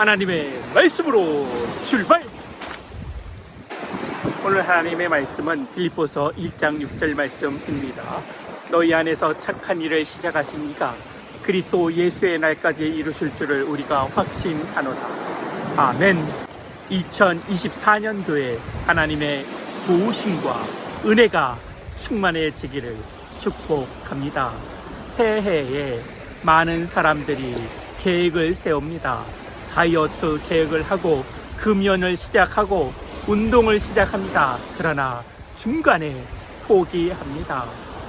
하나님의 말씀으로 출발! 오늘 하나님의 말씀은 빌립보서 1장 6절 말씀입니다. 너희 안에서 착한 일을 시작하신 이가 그리스도 예수의 날까지 이루실 줄을 우리가 확신하노라. 아멘. 2024년도에 하나님의 도우심과 은혜가 충만해지기를 축복합니다. 새해에 많은 사람들이 계획을 세웁니다. 다이어트 계획을 하고 금연을 시작하고 운동을 시작합니다. 그러나 중간에 포기합니다.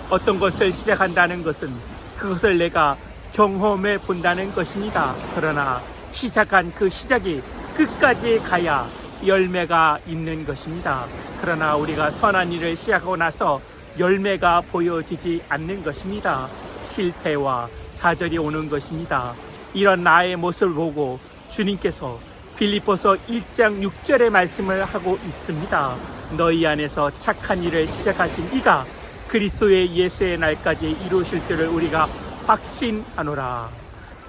어떤 것을 시작한다는 것은 그것을 내가 경험해 본다는 것입니다. 그러나 시작한 그 시작이 끝까지 가야 열매가 있는 것입니다. 그러나 우리가 선한 일을 시작하고 나서 열매가 보여지지 않는 것입니다. 실패와 좌절이 오는 것입니다. 이런 나의 모습을 보고 주님께서 빌립보서 1장 6절의 말씀을 하고 있습니다. 너희 안에서 착한 일을 시작하신 이가 그리스도의 예수의 날까지 이루실 줄을 우리가 확신하노라.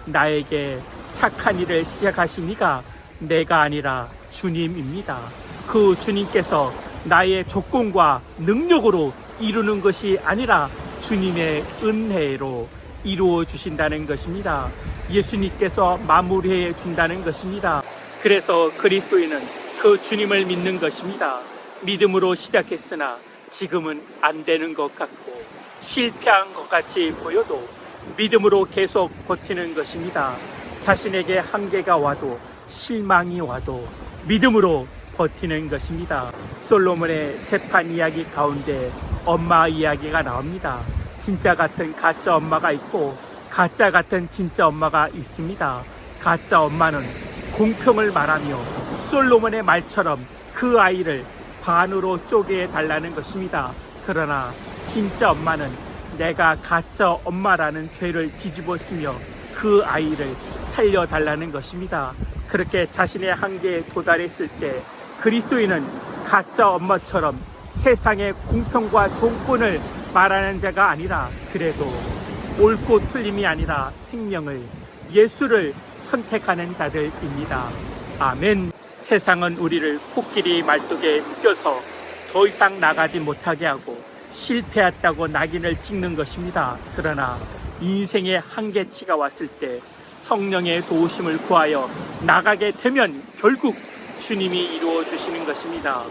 나에게 착한 일을 시작하신 이가 내가 아니라 주님입니다. 그 주님께서 나의 조건과 능력으로 이루는 것이 아니라 주님의 은혜로 이루어 주신다는 것입니다. 예수님께서 마무리해 준다는 것입니다. 그래서 그리스도인은 그 주님을 믿는 것입니다. 믿음으로 시작했으나 지금은 안 되는 것 같고 실패한 것 같이 보여도 믿음으로 계속 버티는 것입니다. 자신에게 한계가 와도 실망이 와도 믿음으로 버티는 것입니다. 솔로몬의 재판 이야기 가운데 엄마 이야기가 나옵니다. 진짜 같은 가짜 엄마가 있고 가짜 같은 진짜 엄마가 있습니다. 가짜 엄마는 공평을 말하며 솔로몬의 말처럼 그 아이를 반으로 쪼개 달라는 것입니다. 그러나 진짜 엄마는 내가 가짜 엄마라는 죄를 뒤집어 쓰며 그 아이를 살려 달라는 것입니다. 그렇게 자신의 한계에 도달했을 때 그리스도인은 가짜 엄마처럼 세상의 공평과 종권을 말하는 자가 아니라 그래도 옳고 틀림이 아니라 생명을 예수를 선택하는 자들입니다. 아멘. 세상은 우리를 코끼리 말뚝에 묶여서 더 이상 나가지 못하게 하고 실패했다고 낙인을 찍는 것입니다. 그러나 인생의 한계치가 왔을 때 성령의 도우심을 구하여 나가게 되면 결국 주님이 이루어 주시는 것입니다.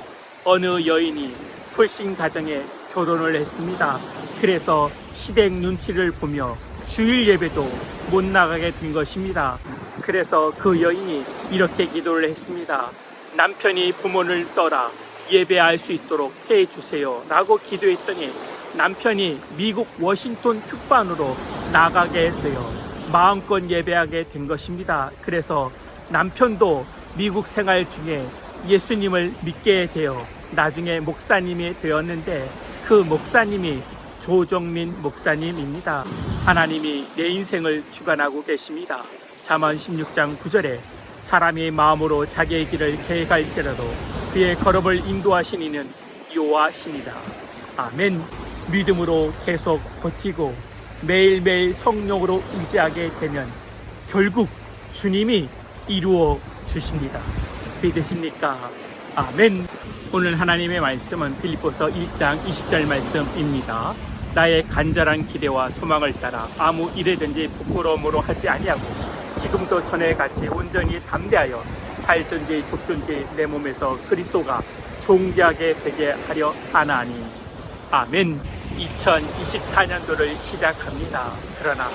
어느 여인이 풀신 가정에 결혼을 했습니다. 그래서 시댁 눈치를 보며 주일 예배도 못 나가게 된 것입니다. 그래서 그 여인이 이렇게 기도를 했습니다. 남편이 부모를 떠나 예배할 수 있도록 해 주세요. 라고 기도했더니 남편이 미국 워싱턴 특반으로 나가게 되어 마음껏 예배하게 된 것입니다. 그래서 남편도 미국 생활 중에 예수님을 믿게 되어 나중에 목사님이 되었는데 그 목사님이 조정민 목사님입니다. 하나님이 내 인생을 주관하고 계십니다. 잠언 16장 9절에 사람이 마음으로 자기의 길을 계획할지라도 그의 걸음을 인도하신 이는 여호와시니라. 아멘. 믿음으로 계속 버티고 매일매일 성령으로 의지하게 되면 결국 주님이 이루어 주십니다. 믿으십니까? 아멘. 오늘 하나님의 말씀은 빌립보서 1장 20절 말씀입니다. 나의 간절한 기대와 소망을 따라 아무 일에든지 부끄러움으로 하지 아니하고 지금도 전에 같이 온전히 담대하여 살든지 죽든지 내 몸에서 그리스도가 존귀하게 되게 하려 하나니 아멘. 2024년도를 시작합니다. 그러나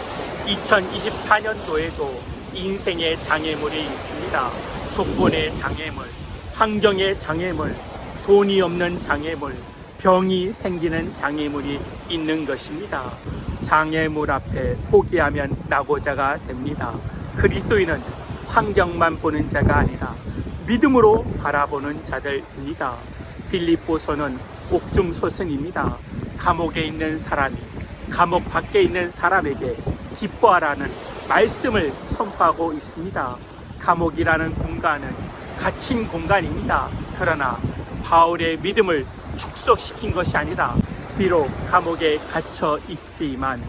2024년도에도 인생의 장애물이 있습니다. 조건의 장애물, 환경의 장애물, 돈이 없는 장애물, 병이 생기는 장애물이 있는 것입니다. 장애물 앞에 포기하면 낙오자가 됩니다. 그리스도인은 환경만 보는 자가 아니라 믿음으로 바라보는 자들입니다. 빌립보서는 옥중소승입니다. 감옥에 있는 사람이 감옥 밖에 있는 사람에게 기뻐하라는 말씀을 선포하고 있습니다. 감옥이라는 공간은 갇힌 공간입니다. 그러나 바울의 믿음을 축소시킨 것이 아니라 비록 감옥에 갇혀 있지만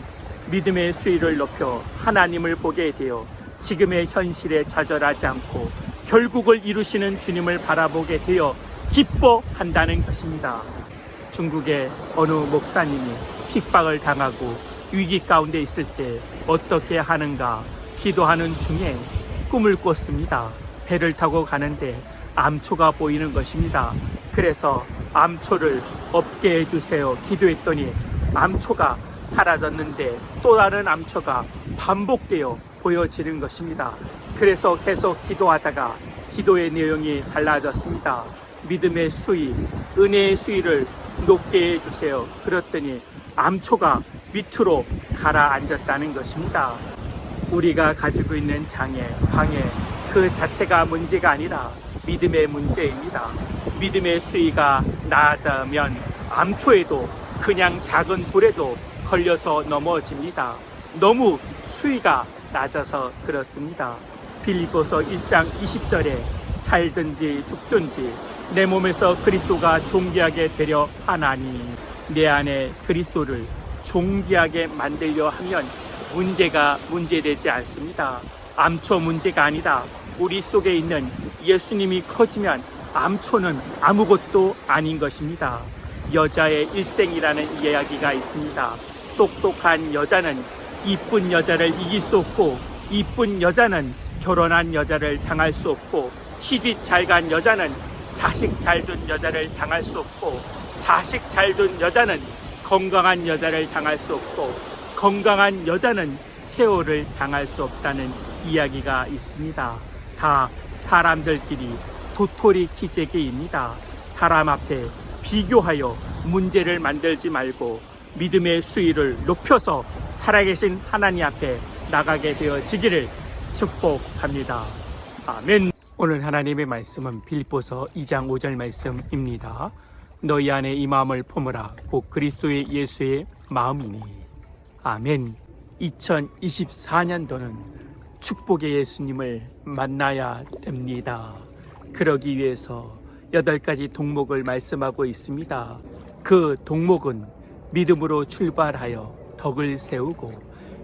믿음의 수위를 높여 하나님을 보게 되어 지금의 현실에 좌절하지 않고 결국을 이루시는 주님을 바라보게 되어 기뻐한다는 것입니다. 중국의 어느 목사님이 핍박을 당하고 위기 가운데 있을 때 어떻게 하는가 기도하는 중에 꿈을 꿨습니다. 배를 타고 가는데 암초가 보이는 것입니다. 그래서 암초를 없게 해주세요. 기도했더니 암초가 사라졌는데 또 다른 암초가 반복되어 보여지는 것입니다. 그래서 계속 기도하다가 기도의 내용이 달라졌습니다. 믿음의 수위, 은혜의 수위를 높게 해주세요. 그랬더니 암초가 밑으로 가라앉았다는 것입니다. 우리가 가지고 있는 장애, 방해 그 자체가 문제가 아니라 믿음의 문제입니다. 믿음의 수위가 낮으면 암초에도 그냥 작은 돌에도 걸려서 넘어집니다. 너무 수위가 낮아서 그렇습니다. 빌리보서 1장 20절에 살든지 죽든지 내 몸에서 그리스도가 존귀하게 되려 하나니 내 안에 그리스도를 존귀하게 만들려 하면 문제가 문제되지 않습니다. 암초 문제가 아니다. 우리 속에 있는 예수님이 커지면 암초는 아무것도 아닌 것입니다. 여자의 일생이라는 이야기가 있습니다. 똑똑한 여자는 이쁜 여자를 이길 수 없고 이쁜 여자는 결혼한 여자를 당할 수 없고 시집 잘 간 여자는 자식 잘 둔 여자를 당할 수 없고 자식 잘 둔 여자는 건강한 여자를 당할 수 없고 건강한 여자는 세월을 당할 수 없다는 이야기가 있습니다. 다 사람들끼리 도토리 키재기입니다. 사람 앞에 비교하여 문제를 만들지 말고 믿음의 수위를 높여서 살아계신 하나님 앞에 나가게 되어지기를 축복합니다. 아멘. 오늘 하나님의 말씀은 빌보서 2장 5절 말씀입니다. 너희 안에 이 마음을 품으라 곧 그리스도의 예수의 마음이니. 아멘. 2024년도는 축복의 예수님을 만나야 됩니다. 그러기 위해서 여덟 가지 동목을 말씀하고 있습니다. 그 동목은 믿음으로 출발하여 덕을 세우고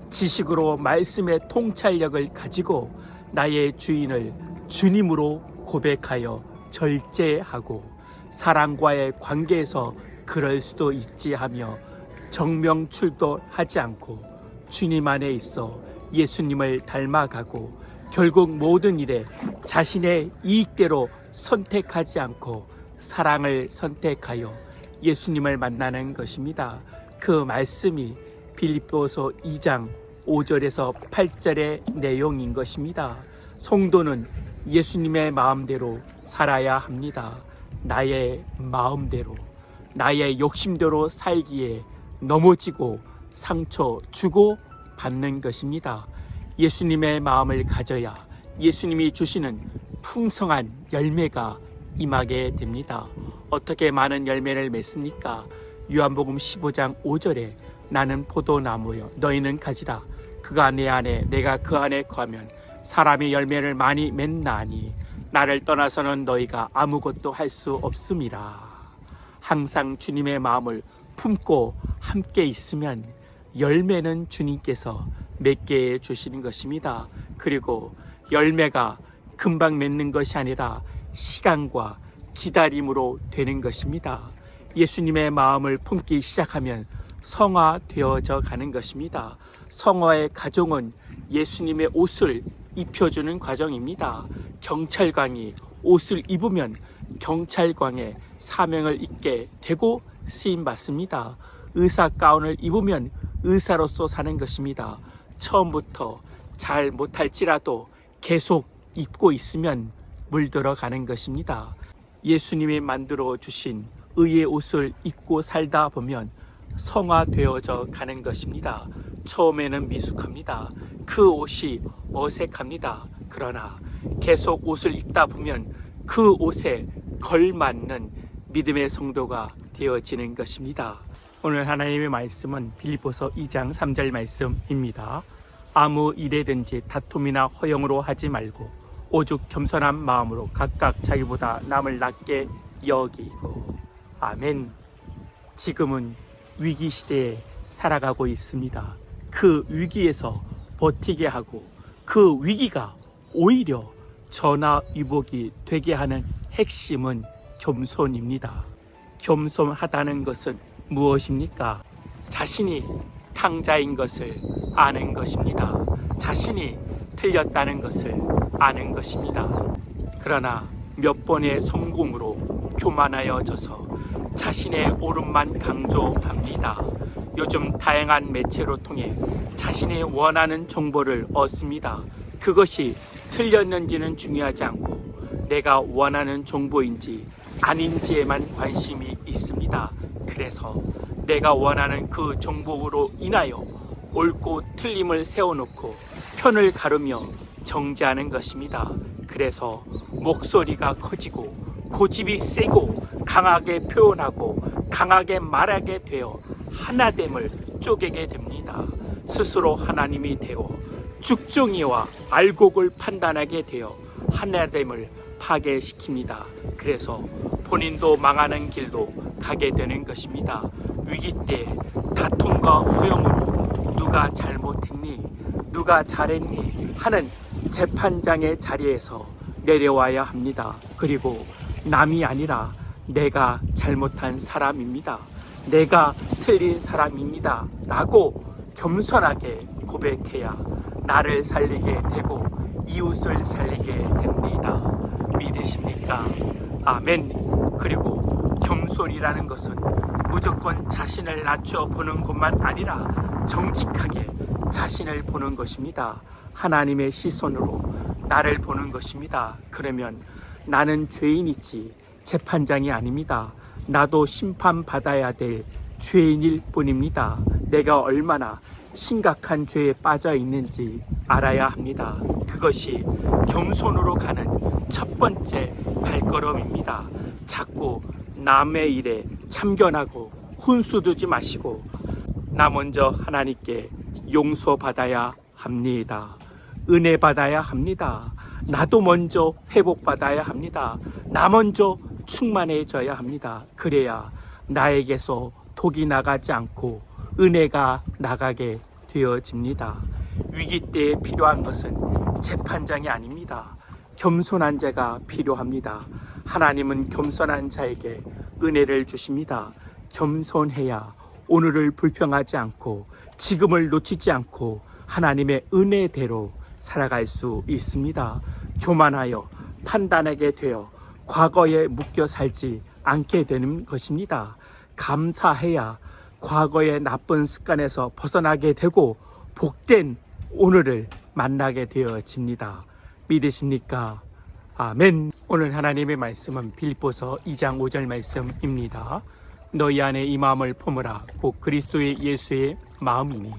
지식으로 말씀의 통찰력을 가지고 나의 주인을 주님으로 고백하여 절제하고 사랑과의 관계에서 그럴 수도 있지 하며 정명 출도하지 않고 주님 안에 있어 예수님을 닮아가고 결국 모든 일에 자신의 이익대로 선택하지 않고 사랑을 선택하여 예수님을 만나는 것입니다. 그 말씀이 빌립보서 2장 5절에서 8절의 내용인 것입니다. 성도는 예수님의 마음대로 살아야 합니다. 나의 마음대로, 나의 욕심대로 살기에 넘어지고 상처 주고 받는 것입니다. 예수님의 마음을 가져야 예수님이 주시는 풍성한 열매가 임하게 됩니다. 어떻게 많은 열매를 맺습니까? 요한복음 15장 5절에 나는 포도나무여 너희는 가지라 그가 내 안에 내가 그 안에 거하면 사람이 열매를 많이 맺나니 나를 떠나서는 너희가 아무것도 할 수 없음이라 항상 주님의 마음을 품고 함께 있으면 열매는 주님께서 맺게 해 주시는 것입니다. 그리고 열매가 금방 맺는 것이 아니라 시간과 기다림으로 되는 것입니다. 예수님의 마음을 품기 시작하면 성화되어져 가는 것입니다. 성화의 가정은 예수님의 옷을 입혀주는 과정입니다. 경찰관이 옷을 입으면 경찰관의 사명을 잊게 되고 쓰임 받습니다. 의사 가운을 입으면 의사로서 사는 것입니다. 처음부터 잘 못할지라도 계속 입고 있으면 물들어 가는 것입니다. 예수님이 만들어 주신 의의 옷을 입고 살다 보면 성화되어져 가는 것입니다. 처음에는 미숙합니다. 그 옷이 어색합니다. 그러나 계속 옷을 입다 보면 그 옷에 걸맞는 믿음의 성도가 되어지는 것입니다. 오늘 하나님의 말씀은 빌립보서 2장 3절 말씀입니다. 아무 일에든지 다툼이나 허영으로 하지 말고 오죽 겸손한 마음으로 각각 자기보다 남을 낮게 여기고 아멘. 지금은 위기 시대에 살아가고 있습니다. 그 위기에서 버티게 하고 그 위기가 오히려 전화위복이 되게 하는 핵심은 겸손입니다. 겸손하다는 것은 무엇입니까? 자신이 탕자인 것을 아는 것입니다. 자신이 틀렸다는 것을 아는 것입니다. 그러나 몇 번의 성공으로 교만하여져서 자신의 옳음만 강조합니다. 요즘 다양한 매체로 통해 자신이 원하는 정보를 얻습니다. 그것이 틀렸는지는 중요하지 않고 내가 원하는 정보인지 아닌지에만 관심이 있습니다. 그래서 내가 원하는 그 정보로 인하여 옳고 틀림을 세워놓고 편을 가르며 정지하는 것입니다. 그래서 목소리가 커지고 고집이 세고 강하게 표현하고 강하게 말하게 되어 하나됨을 쪼개게 됩니다. 스스로 하나님이 되어 죽종이와 알곡을 판단하게 되어 하나됨을 파괴시킵니다. 그래서 본인도 망하는 길로 가게 되는 것입니다. 위기 때 다툼과 허용으로 누가 잘못했니? 누가 잘했니? 하는 재판장의 자리에서 내려와야 합니다. 그리고 남이 아니라 내가 잘못한 사람입니다. 내가 틀린 사람입니다. 라고 겸손하게 고백해야 나를 살리게 되고 이웃을 살리게 됩니다. 믿으십니까? 아멘. 그리고 겸손이라는 것은 무조건 자신을 낮춰 보는 것만 아니라 정직하게 자신을 보는 것입니다. 하나님의 시선으로 나를 보는 것입니다. 그러면 나는 죄인이지 재판장이 아닙니다. 나도 심판받아야 될 죄인일 뿐입니다. 내가 얼마나 심각한 죄에 빠져 있는지 알아야 합니다. 그것이 겸손으로 가는 첫 번째 발걸음입니다. 자꾸 남의 일에 참견하고 훈수 두지 마시고 나 먼저 하나님께 용서받아야 합니다. 은혜 받아야 합니다. 나도 먼저 회복받아야 합니다. 나 먼저 충만해져야 합니다. 그래야 나에게서 독이 나가지 않고 은혜가 나가게 되어집니다. 위기 때에 필요한 것은 재판장이 아닙니다. 겸손한 자가 필요합니다. 하나님은 겸손한 자에게 은혜를 주십니다. 겸손해야 오늘을 불평하지 않고 지금을 놓치지 않고 하나님의 은혜대로 살아갈 수 있습니다. 교만하여 판단하게 되어 과거에 묶여 살지 않게 되는 것입니다. 감사해야 과거의 나쁜 습관에서 벗어나게 되고 복된 오늘을 만나게 되어집니다. 믿으십니까? 아멘. 오늘 하나님의 말씀은 빌보서 2장 5절 말씀입니다. 너희 안에 이 마음을 품으라 곧 그리스도의 예수의 마음이니.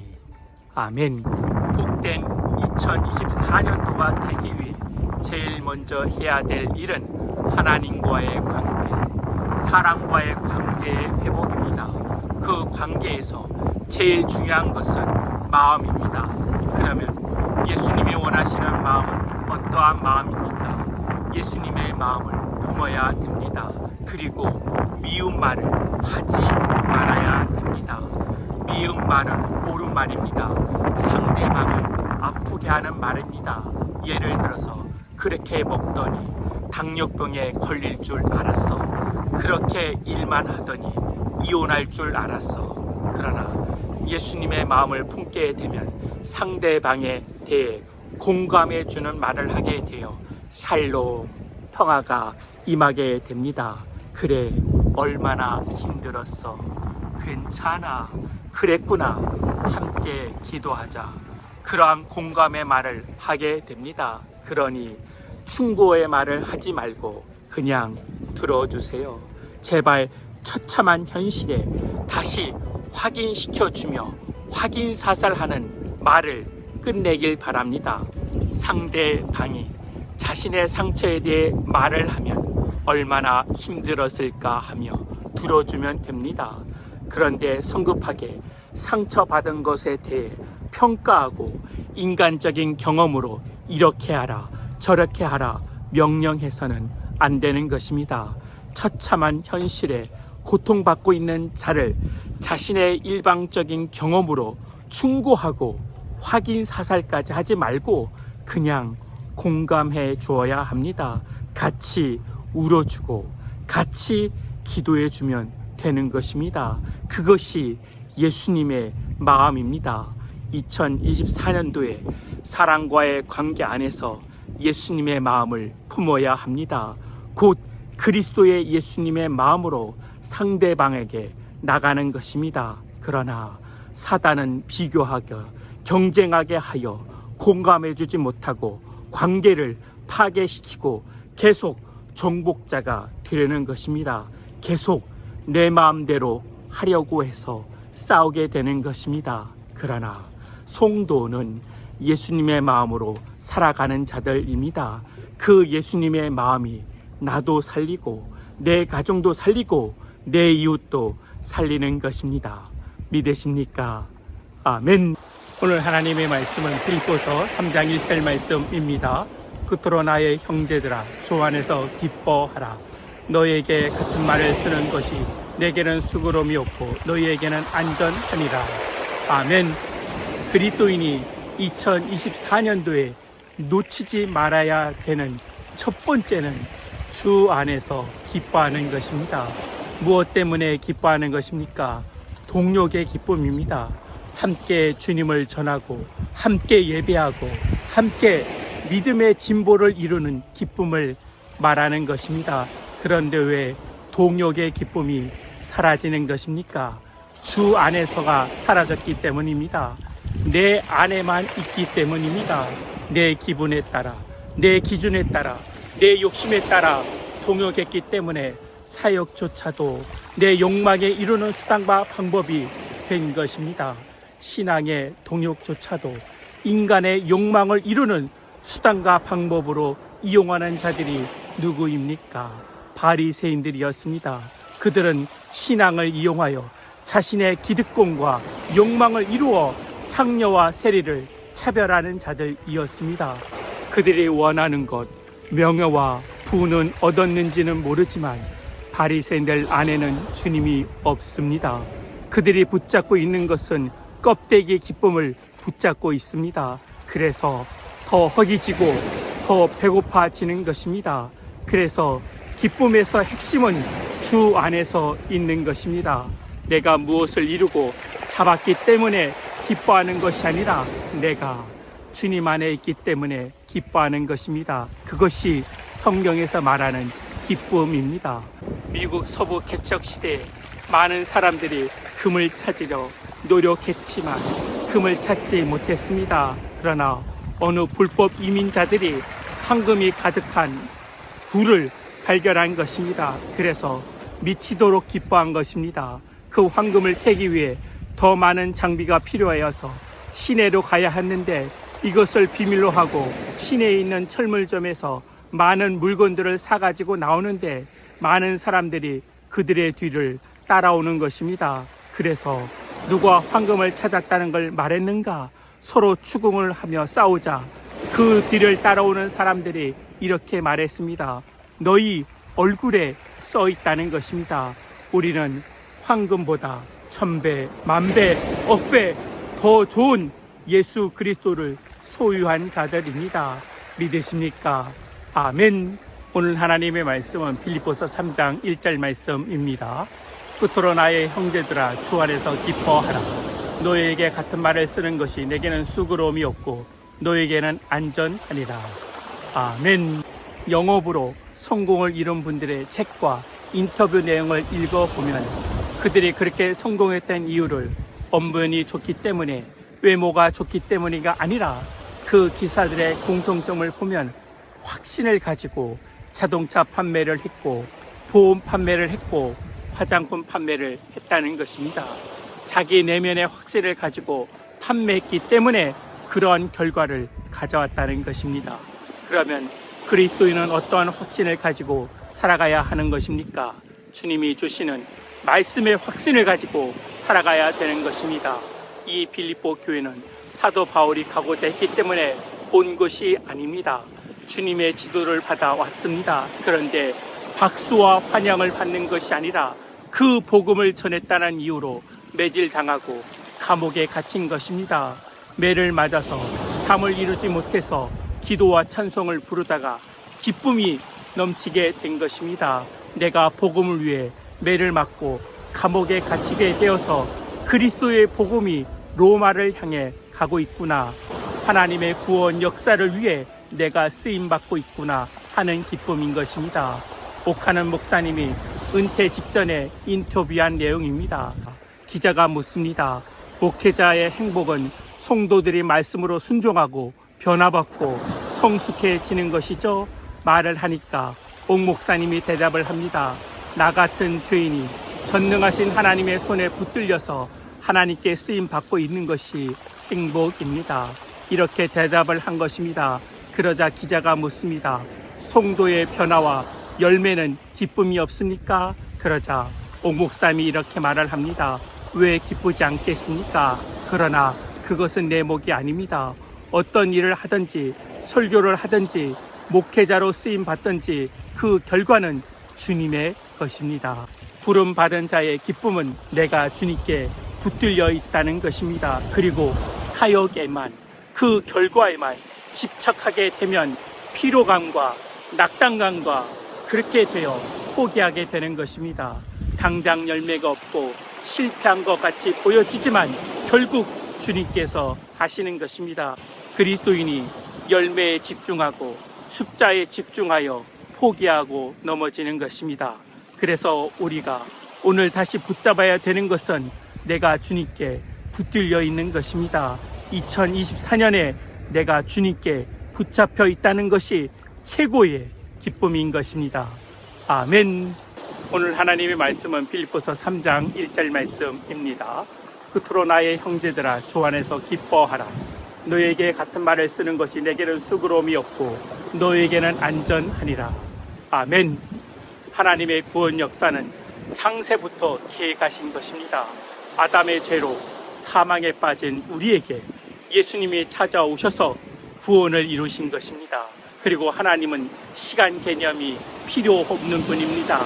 아멘. 복된 2024년도가 되기 위해 제일 먼저 해야 될 일은 하나님과의 관계, 사람과의 관계의 회복입니다. 그 관계에서 제일 중요한 것은 마음입니다. 그러면 예수님이 원하시는 마음은 어떠한 마음입니까? 예수님의 마음을 품어야 됩니다. 그리고 미운 말을 하지 말아야 됩니다. 미운 말은 옳은 말입니다. 상대방을 아프게 하는 말입니다. 예를 들어서 그렇게 먹더니 당뇨병에 걸릴 줄 알았어. 그렇게 일만 하더니 이혼할 줄 알았어. 그러나 예수님의 마음을 품게 되면 상대방에 대해 공감해 주는 말을 하게 되어 살로 평화가 임하게 됩니다. 그래, 얼마나 힘들었어. 괜찮아. 그랬구나. 함께 기도하자. 그러한 공감의 말을 하게 됩니다. 그러니 충고의 말을 하지 말고 그냥 들어주세요. 제발 처참한 현실에 다시 확인시켜주며 확인 사살하는 말을 끝내길 바랍니다. 상대방이 자신의 상처에 대해 말을 하면 얼마나 힘들었을까 하며 들어주면 됩니다. 그런데 성급하게 상처받은 것에 대해 평가하고 인간적인 경험으로 이렇게 하라, 저렇게 하라 명령해서는 안 되는 것입니다. 처참한 현실에 고통받고 있는 자를 자신의 일방적인 경험으로 충고하고 확인 사살까지 하지 말고 그냥 공감해 주어야 합니다. 같이 울어주고 같이 기도해 주면 되는 것입니다. 그것이 예수님의 마음입니다. 2024년도에 사랑과의 관계 안에서 예수님의 마음을 품어야 합니다. 곧 그리스도의 예수님의 마음으로 상대방에게 나가는 것입니다. 그러나 사단은 비교하게 경쟁하게 하여 공감해 주지 못하고 관계를 파괴시키고 계속 정복자가 되려는 것입니다. 계속 내 마음대로 하려고 해서 싸우게 되는 것입니다. 그러나 성도는 예수님의 마음으로 살아가는 자들입니다. 그 예수님의 마음이 나도 살리고 내 가정도 살리고 내 이웃도 살리는 것입니다. 믿으십니까? 아멘. 오늘 하나님의 말씀은 빌보서 3장 1절 말씀입니다. 그토록 나의 형제들아 주 안에서 기뻐하라. 너에게 같은 말을 쓰는 것이 내게는 수고로움이 없고 너희에게는 안전하니라. 아멘. 그리스도인이 2024년도에 놓치지 말아야 되는 첫 번째는 주 안에서 기뻐하는 것입니다. 무엇 때문에 기뻐하는 것입니까? 동력의 기쁨입니다. 함께 주님을 전하고, 함께 예배하고, 함께 믿음의 진보를 이루는 기쁨을 말하는 것입니다. 그런데 왜 동력의 기쁨이 사라지는 것입니까? 주 안에서가 사라졌기 때문입니다. 내 안에만 있기 때문입니다. 내 기분에 따라, 내 기준에 따라, 내 욕심에 따라 동역했기 때문에 사역조차도 내 욕망에 이루는 수단과 방법이 된 것입니다. 신앙의 동역조차도 인간의 욕망을 이루는 수단과 방법으로 이용하는 자들이 누구입니까? 바리새인들이었습니다. 그들은 신앙을 이용하여 자신의 기득권과 욕망을 이루어 창녀와 세리를 차별하는 자들이었습니다. 그들이 원하는 것, 명예와 부는 얻었는지는 모르지만 바리새인들 안에는 주님이 없습니다. 그들이 붙잡고 있는 것은 껍데기 기쁨을 붙잡고 있습니다. 그래서 더 허기지고 더 배고파지는 것입니다. 그래서 기쁨에서 핵심은 주 안에서 있는 것입니다. 내가 무엇을 이루고 잡았기 때문에 기뻐하는 것이 아니라 내가 주님 안에 있기 때문에 기뻐하는 것입니다. 그것이 성경에서 말하는 기쁨입니다. 미국 서부 개척 시대에 많은 사람들이 금을 찾으려 노력했지만 금을 찾지 못했습니다. 그러나 어느 불법 이민자들이 황금이 가득한 굴을 발견한 것입니다. 그래서 미치도록 기뻐한 것입니다. 그 황금을 캐기 위해 더 많은 장비가 필요하여서 시내로 가야 했는데 이것을 비밀로 하고 시내에 있는 철물점에서 많은 물건들을 사가지고 나오는데 많은 사람들이 그들의 뒤를 따라오는 것입니다. 그래서 누가 황금을 찾았다는 걸 말했는가 서로 추궁을 하며 싸우자 그 뒤를 따라오는 사람들이 이렇게 말했습니다. 너희 얼굴에 써 있다는 것입니다. 우리는 황금보다 천배, 만배, 억배 더 좋은 예수 그리스도를 소유한 자들입니다. 믿으십니까? 아멘. 오늘 하나님의 말씀은 빌립보서 3장 1절 말씀입니다. 끝으로 나의 형제들아 주 안에서 기뻐하라. 너에게 같은 말을 쓰는 것이 내게는 수고로움이 없고 너에게는 안전하니라. 아멘. 영업으로 성공을 이룬 분들의 책과 인터뷰 내용을 읽어보면 그들이 그렇게 성공했던 이유를 언변이 좋기 때문에 외모가 좋기 때문이가 아니라 그 기사들의 공통점을 보면 확신을 가지고 자동차 판매를 했고 보험 판매를 했고 화장품 판매를 했다는 것입니다. 자기 내면의 확신을 가지고 판매했기 때문에 그러한 결과를 가져왔다는 것입니다. 그러면 그리스도인은 어떠한 확신을 가지고 살아가야 하는 것입니까? 주님이 주시는 말씀의 확신을 가지고 살아가야 되는 것입니다. 이 빌립보 교회는 사도 바울이 가고자 했기 때문에 온 것이 아닙니다. 주님의 지도를 받아 왔습니다. 그런데 박수와 환영을 받는 것이 아니라 그 복음을 전했다는 이유로 매질당하고 감옥에 갇힌 것입니다. 매를 맞아서 잠을 이루지 못해서 기도와 찬송을 부르다가 기쁨이 넘치게 된 것입니다. 내가 복음을 위해 매를 맞고 감옥에 갇히게 되어서 그리스도의 복음이 로마를 향해 가고 있구나. 하나님의 구원 역사를 위해 내가 쓰임 받고 있구나 하는 기쁨인 것입니다. 옥하는 목사님이 은퇴 직전에 인터뷰한 내용입니다. 기자가 묻습니다. 목회자의 행복은 성도들이 말씀으로 순종하고 변화받고 성숙해지는 것이죠? 말을 하니까 옥 목사님이 대답을 합니다. 나 같은 죄인이 전능하신 하나님의 손에 붙들려서 하나님께 쓰임 받고 있는 것이 행복입니다. 이렇게 대답을 한 것입니다. 그러자 기자가 묻습니다. 성도의 변화와 열매는 기쁨이 없습니까? 그러자 옥 목사님이 이렇게 말을 합니다. 왜 기쁘지 않겠습니까? 그러나 그것은 내 목이 아닙니다. 어떤 일을 하든지 설교를 하든지 목회자로 쓰임 받든지 그 결과는 주님의 것입니다. 부름 받은 자의 기쁨은 내가 주님께 붙들려 있다는 것입니다. 그리고 사역에만 그 결과에만 집착하게 되면 피로감과 낙담감과 그렇게 되어 포기하게 되는 것입니다. 당장 열매가 없고 실패한 것 같이 보여지지만 결국 주님께서 하시는 것입니다. 그리스도인이 열매에 집중하고 숫자에 집중하여 포기하고 넘어지는 것입니다. 그래서 우리가 오늘 다시 붙잡아야 되는 것은 내가 주님께 붙들려 있는 것입니다. 2024년에 내가 주님께 붙잡혀 있다는 것이 최고의 기쁨인 것입니다. 아멘. 오늘 하나님의 말씀은 빌립보서 3장 1절 말씀입니다. 그토록 나의 형제들아 주 안에서 기뻐하라. 너에게 같은 말을 쓰는 것이 내게는 수고로움이 없고 너에게는 안전하니라. 아멘. 하나님의 구원 역사는 창세부터 계획하신 것입니다. 아담의 죄로 사망에 빠진 우리에게 예수님이 찾아오셔서 구원을 이루신 것입니다. 그리고 하나님은 시간 개념이 필요 없는 분입니다.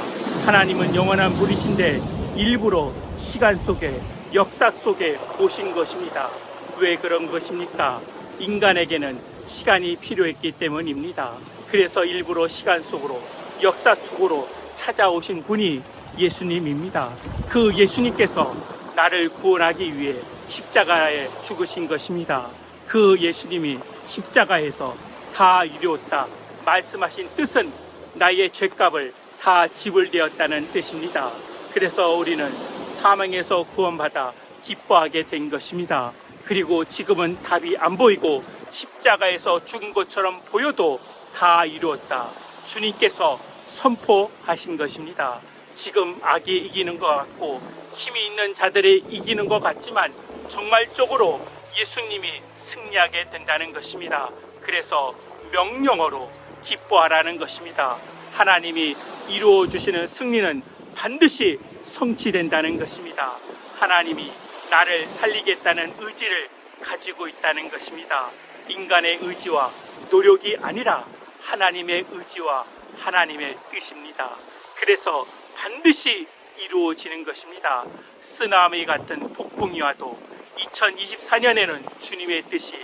하나님은 영원한 분이신데 일부러 시간 속에 역사 속에 오신 것입니다. 왜 그런 것입니까? 인간에게는 시간이 필요했기 때문입니다. 그래서 일부러 시간 속으로 역사 속으로 찾아오신 분이 예수님입니다. 그 예수님께서 나를 구원하기 위해 십자가에 죽으신 것입니다. 그 예수님이 십자가에서 다 이루었다 말씀하신 뜻은 나의 죄값을 다 지불 되었다는 뜻입니다. 그래서 우리는 사망에서 구원받아 기뻐하게 된 것입니다. 그리고 지금은 답이 안 보이고 십자가에서 죽은 것처럼 보여도 다 이루었다. 주님께서 선포하신 것입니다. 지금 악이 이기는 것 같고 힘이 있는 자들이 이기는 것 같지만 정말적으로 예수님이 승리하게 된다는 것입니다. 그래서 명령어로 기뻐하라는 것입니다. 하나님이 이루어 주시는 승리는 반드시 성취된다는 것입니다. 하나님이 나를 살리겠다는 의지를 가지고 있다는 것입니다. 인간의 의지와 노력이 아니라 하나님의 의지와 하나님의 뜻입니다. 그래서 반드시 이루어지는 것입니다. 쓰나미 같은 폭풍이 와도 2024년에는 주님의 뜻이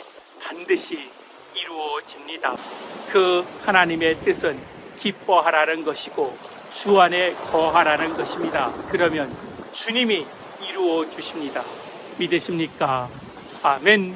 반드시 이루어집니다. 그 하나님의 뜻은 기뻐하라는 것이고 주 안에 거하라는 것입니다. 그러면 주님이 이루어 주십니다. 믿으십니까? 아멘.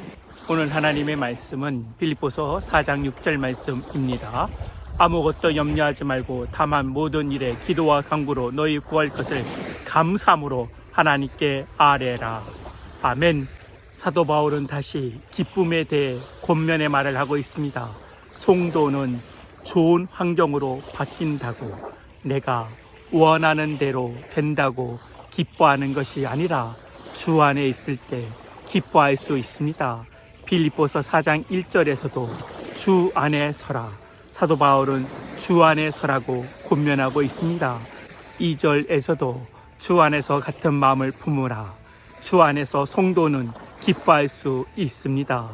오늘 하나님의 말씀은 빌립보서 4장 6절 말씀입니다. 아무것도 염려하지 말고 다만 모든 일에 기도와 간구로 너희 구할 것을 감사함으로 하나님께 아뢰라. 아멘. 사도 바울은 다시 기쁨에 대해 권면의 말을 하고 있습니다. 송도는 좋은 환경으로 바뀐다고 내가 원하는 대로 된다고 기뻐하는 것이 아니라 주 안에 있을 때 기뻐할 수 있습니다. 빌립보서 4장 1절에서도 주 안에 서라. 사도 바울은 주 안에 서라고 권면하고 있습니다. 2절에서도 주 안에서 같은 마음을 품으라. 주 안에서 성도는 기뻐할 수 있습니다.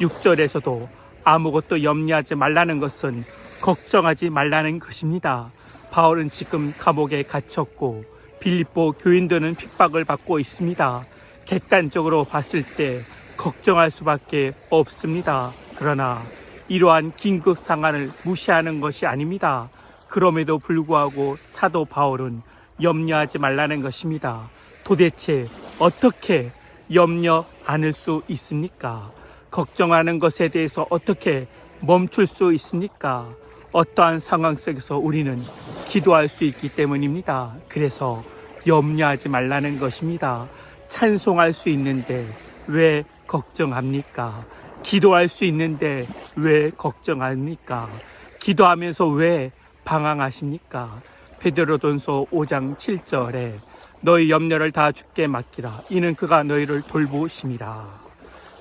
6절에서도 아무것도 염려하지 말라는 것은 걱정하지 말라는 것입니다. 바울은 지금 감옥에 갇혔고 빌립보 교인들은 핍박을 받고 있습니다. 객관적으로 봤을 때 걱정할 수밖에 없습니다. 그러나 이러한 긴급 상황을 무시하는 것이 아닙니다. 그럼에도 불구하고 사도 바울은 염려하지 말라는 것입니다. 도대체 어떻게 염려 않을 수 있습니까? 걱정하는 것에 대해서 어떻게 멈출 수 있습니까? 어떠한 상황 속에서 우리는 기도할 수 있기 때문입니다. 그래서 염려하지 말라는 것입니다. 찬송할 수 있는데 왜 걱정합니까? 기도할 수 있는데 왜 걱정합니까? 기도하면서 왜 방황하십니까? 베드로전서 5장 7절에 너희 염려를 다 주께 맡기라. 이는 그가 너희를 돌보심이라.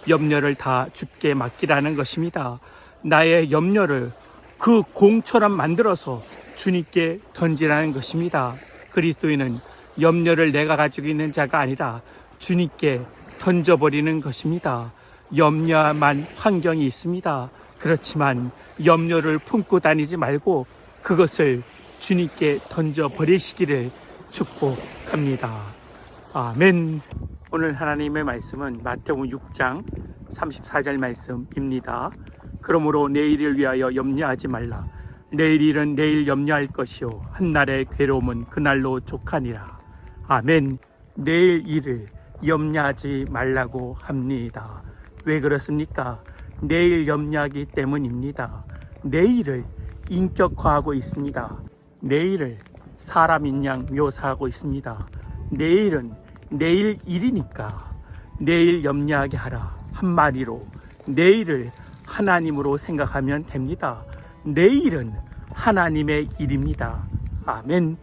염려를 다 주께 맡기라는 것입니다. 나의 염려를 그 공처럼 만들어서 주님께 던지라는 것입니다. 그리스도인은 염려를 내가 가지고 있는 자가 아니라 주님께 던져버리는 것입니다. 염려만 환경이 있습니다. 그렇지만 염려를 품고 다니지 말고 그것을 주님께 던져버리시기를 축복 합니다. 아멘. 오늘 하나님의 말씀은 마태복음 6장 34절 말씀입니다. 그러므로 내일을 위하여 염려하지 말라. 내일 일은 내일 염려할 것이요 한 날의 괴로움은 그날로 족하니라. 아멘. 내일 일을 염려하지 말라고 합니다. 왜 그렇습니까? 내일 염려하기 때문입니다. 내일을 인격화하고 있습니다. 내일을 사람인 양 묘사하고 있습니다. 내일은 내일 일이니까 내일 염려하게 하라. 한마디로 내일을 하나님으로 생각하면 됩니다. 내일은 하나님의 일입니다. 아멘.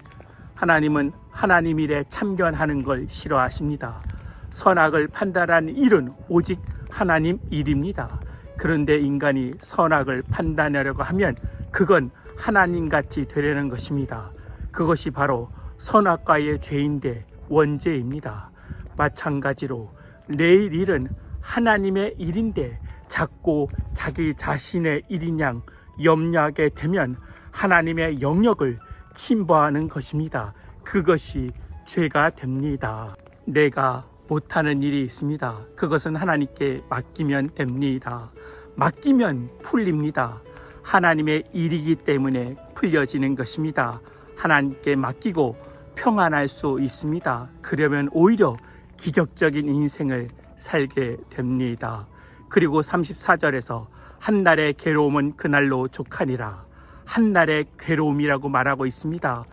하나님은 하나님 일에 참견하는 걸 싫어하십니다. 선악을 판단하는 일은 오직 하나님 일입니다. 그런데 인간이 선악을 판단하려고 하면 그건 하나님 같이 되려는 것입니다. 그것이 바로 선악과의 죄인데 원죄입니다. 마찬가지로 내일 일은 하나님의 일인데 자꾸 자기 자신의 일인 양 염려하게 되면 하나님의 영역을 침범하는 것입니다. 그것이 죄가 됩니다. 내가 못하는 일이 있습니다. 그것은 하나님께 맡기면 됩니다. 맡기면 풀립니다. 하나님의 일이기 때문에 풀려지는 것입니다. 하나님께 맡기고 평안할 수 있습니다. 그러면 오히려 기적적인 인생을 살게 됩니다. 그리고 34절에서 한 날의 괴로움은 그날로 족하니라. 한 날의 괴로움이라고 말하고 있습니다.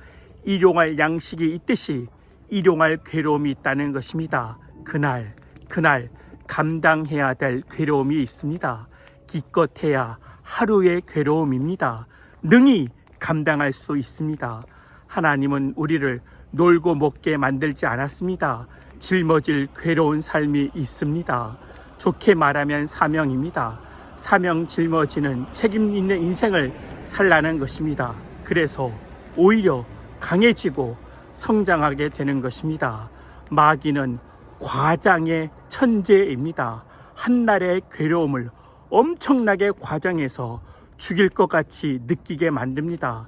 일용할 양식이 있듯이 일용할 괴로움이 있다는 것입니다. 그날, 그날 감당해야 될 괴로움이 있습니다. 기껏해야 하루의 괴로움입니다. 능히 감당할 수 있습니다. 하나님은 우리를 놀고 먹게 만들지 않았습니다. 짊어질 괴로운 삶이 있습니다. 좋게 말하면 사명입니다. 사명 짊어지는 책임 있는 인생을 살라는 것입니다. 그래서 오히려 강해지고 성장하게 되는 것입니다. 마귀는 과장의 천재입니다. 한날의 괴로움을 엄청나게 과장해서 죽일 것 같이 느끼게 만듭니다.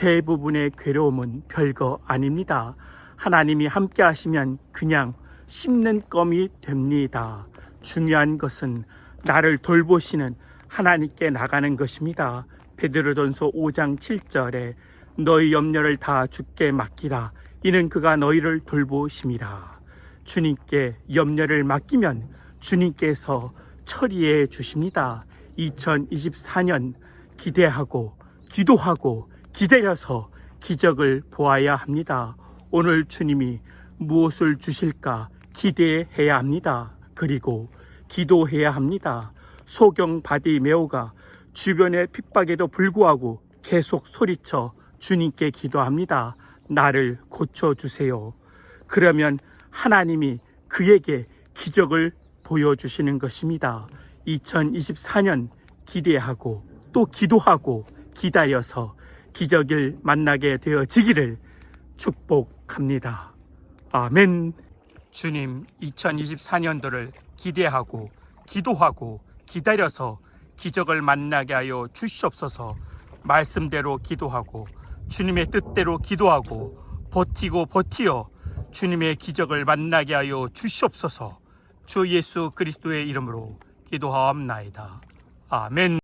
대부분의 괴로움은 별거 아닙니다. 하나님이 함께 하시면 그냥 씹는 껌이 됩니다. 중요한 것은 나를 돌보시는 하나님께 나가는 것입니다. 베드로전서 5장 7절에 너희 염려를 다 주께 맡기라. 이는 그가 너희를 돌보심이라. 주님께 염려를 맡기면 주님께서 처리해 주십니다. 2024년 기대하고 기도하고 기다려서 기적을 보아야 합니다. 오늘 주님이 무엇을 주실까 기대해야 합니다. 그리고 기도해야 합니다. 소경 바디메오가 주변의 핍박에도 불구하고 계속 소리쳐 주님께 기도합니다. 나를 고쳐주세요. 그러면 하나님이 그에게 기적을 보여주시는 것입니다. 2024년 기대하고 또 기도하고 기다려서 기적을 만나게 되어지기를 축복합니다. 아멘. 주님, 2024년도를 기대하고 기도하고 기다려서 기적을 만나게 하여 주시옵소서. 말씀대로 기도하고 주님의 뜻대로 기도하고 버티고 버티어 주님의 기적을 만나게 하여 주시옵소서. 주 예수 그리스도의 이름으로 기도하옵나이다. 아멘.